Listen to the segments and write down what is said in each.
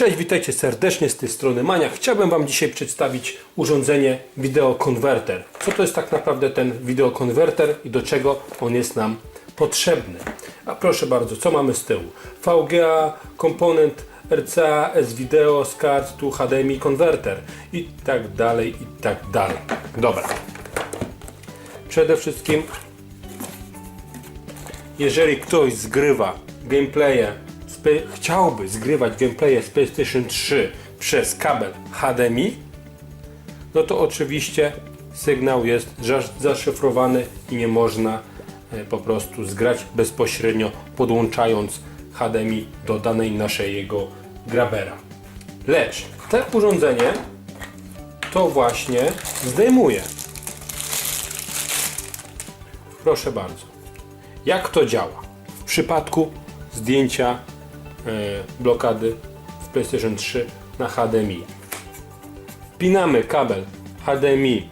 Cześć, witajcie serdecznie z tej strony Mania. Chciałbym Wam dzisiaj przedstawić urządzenie wideokonwerter. Co to jest tak naprawdę ten wideokonwerter i do czego on jest nam potrzebny? A proszę bardzo, co mamy z tyłu? VGA, komponent RCA, S-Video, SCART, tu HDMI konwerter i tak dalej, i tak dalej. Dobra. Przede wszystkim jeżeli ktoś zgrywa gameplaye, chciałby zgrywać gameplaye z PlayStation 3 przez kabel HDMI, no to oczywiście sygnał jest za- zaszyfrowany i nie można e, po prostu zgrać bezpośrednio podłączając HDMI do danej naszego grabera. Lecz te urządzenie to właśnie zdejmuje. Proszę bardzo. Jak to działa? W przypadku zdjęcia blokady w PlayStation 3 na HDMI. Wpinamy kabel HDMI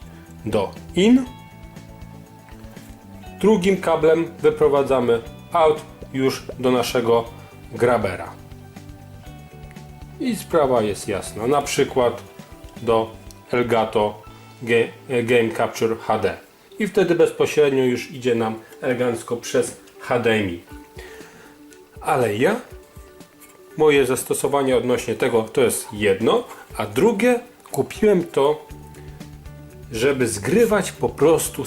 do IN. Drugim kablem wyprowadzamy out już do naszego grabera. I sprawa jest jasna. Na przykład do Elgato Ga- Game Capture HD. I wtedy bezpośrednio już idzie nam elegancko przez HDMI. Ale ja, moje zastosowanie odnośnie tego to jest jedno, a drugie kupiłem to, żeby zgrywać po prostu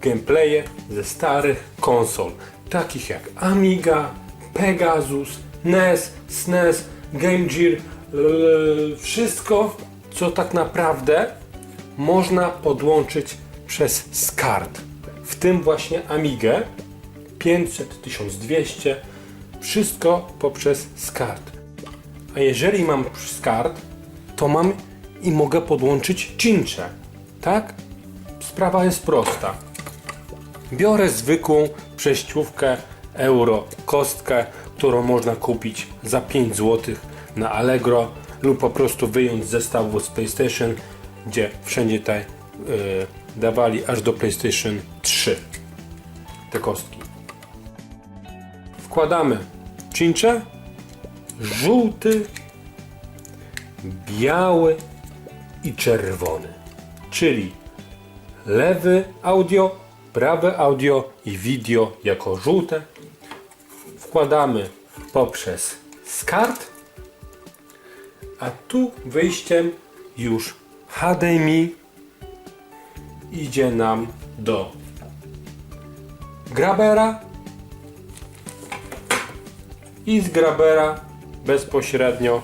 gameplaye ze starych konsol, takich jak Amiga, Pegasus, NES, SNES, Game Gear, wszystko, co tak naprawdę można podłączyć przez SCART. W tym właśnie Amigę 500, 1200, wszystko poprzez SCART. A jeżeli mam SCART, to mam i mogę podłączyć cincze. Tak? Sprawa jest prosta. Biorę zwykłą przejściówkę euro, kostkę, którą można kupić za 5 zł na Allegro lub po prostu wyjąć z zestawu z PlayStation, gdzie wszędzie te y, dawali aż do PlayStation 3 te kostki. Wkładamy cincze, żółty, biały i czerwony, czyli lewy audio, prawe audio i video jako żółte. Wkładamy poprzez SCART, a tu wyjściem już HDMI idzie nam do grabera i z grabera bezpośrednio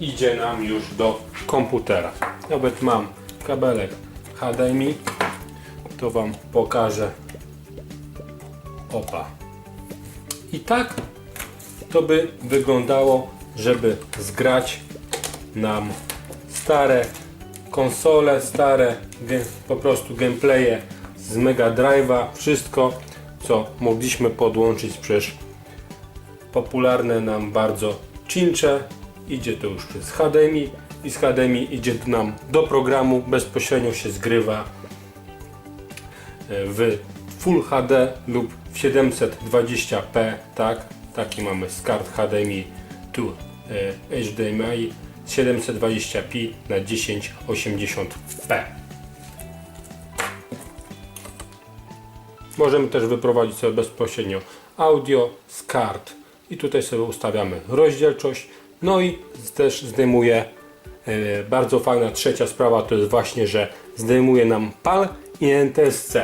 idzie nam już do komputera. Nawet mam kabelek HDMI, to Wam pokażę. Opa. I tak to by wyglądało, żeby zgrać nam stare konsole, stare po prostu gameplaye z Mega Drive'a, wszystko co mogliśmy podłączyć przez popularne nam bardzo cincze. Idzie to już przez HDMI i z HDMI idzie nam do programu, bezpośrednio się zgrywa w Full HD lub w 720p, tak? Taki mamy SCART HDMI tu e, HDMI 720p na 1080p. Możemy też wyprowadzić sobie bezpośrednio audio, SCART i tutaj sobie ustawiamy rozdzielczość. No i też zdejmuje e, bardzo fajna trzecia sprawa to jest właśnie, że zdejmuje nam PAL i NTSC.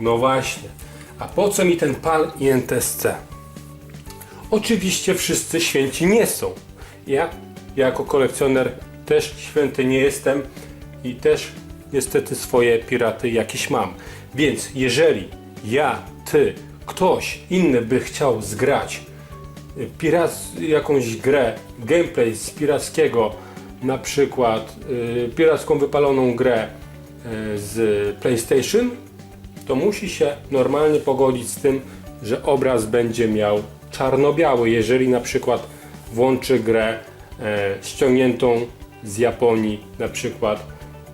No właśnie. A po co mi ten PAL i NTSC? Oczywiście wszyscy święci nie są. Ja jako kolekcjoner też święty nie jestem i też niestety swoje piraty jakieś mam. Więc jeżeli ja, ty, ktoś inny by chciał zgrać y, pirat, jakąś grę, gameplay z pirackiego, na przykład y, piracką wypaloną grę y, z PlayStation, to musi się normalnie pogodzić z tym, że obraz będzie miał czarno-biały, jeżeli na przykład włączy grę e, ściągniętą z Japonii, na przykład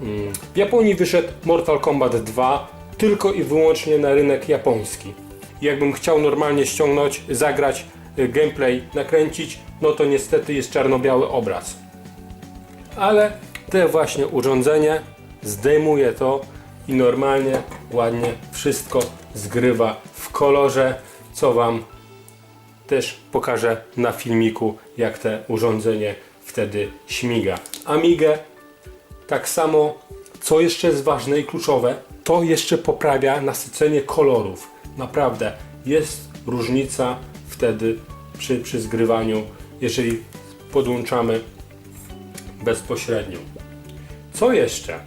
mm, w Japonii wyszedł Mortal Kombat 2 tylko i wyłącznie na rynek japoński. Jakbym chciał normalnie ściągnąć, zagrać y, gameplay nakręcić, no to niestety jest czarno-biały obraz. Ale te właśnie urządzenie zdejmuje to i normalnie, ładnie wszystko zgrywa w kolorze, co Wam też pokażę na filmiku, jak te urządzenie wtedy śmiga. Amigę tak samo, co jeszcze jest ważne i kluczowe, to jeszcze poprawia nasycenie kolorów. Naprawdę jest różnica wtedy przy, przy zgrywaniu, jeżeli podłączamy bezpośrednio. Co jeszcze?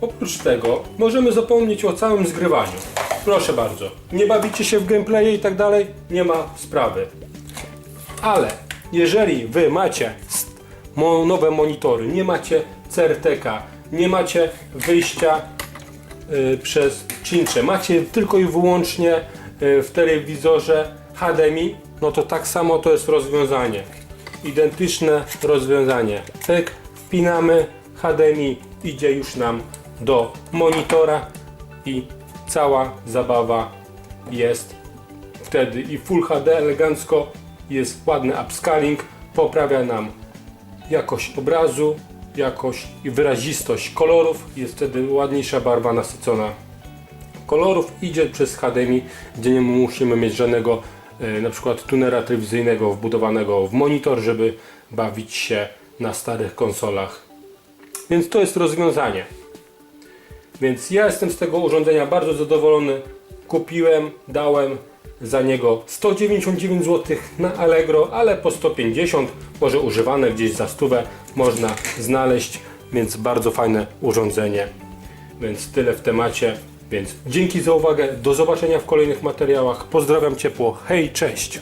Oprócz tego możemy zapomnieć o całym zgrywaniu. Proszę bardzo, nie bawicie się w gameplaye i tak dalej, nie ma sprawy. Ale jeżeli wy macie nowe monitory, nie macie CRTK, nie macie wyjścia y, przez czyncze, macie tylko i wyłącznie y, w telewizorze HDMI, no to tak samo to jest rozwiązanie. Identyczne rozwiązanie. Pyk, wpinamy HDMI, idzie już nam do monitora i cała zabawa jest wtedy i Full HD elegancko, jest ładny upscaling, poprawia nam jakość obrazu, jakość i wyrazistość kolorów, jest wtedy ładniejsza barwa nasycona kolorów, idzie przez HDMI, gdzie nie musimy mieć żadnego na przykład tunera telewizyjnego wbudowanego w monitor, żeby bawić się na starych konsolach. Więc to jest rozwiązanie. Więc ja jestem z tego urządzenia bardzo zadowolony. Kupiłem, dałem za niego 199 zł na Allegro, ale po 150, może używane gdzieś za stówę można znaleźć, więc bardzo fajne urządzenie. Więc tyle w temacie. Więc dzięki za uwagę, do zobaczenia w kolejnych materiałach. Pozdrawiam ciepło, hej, cześć!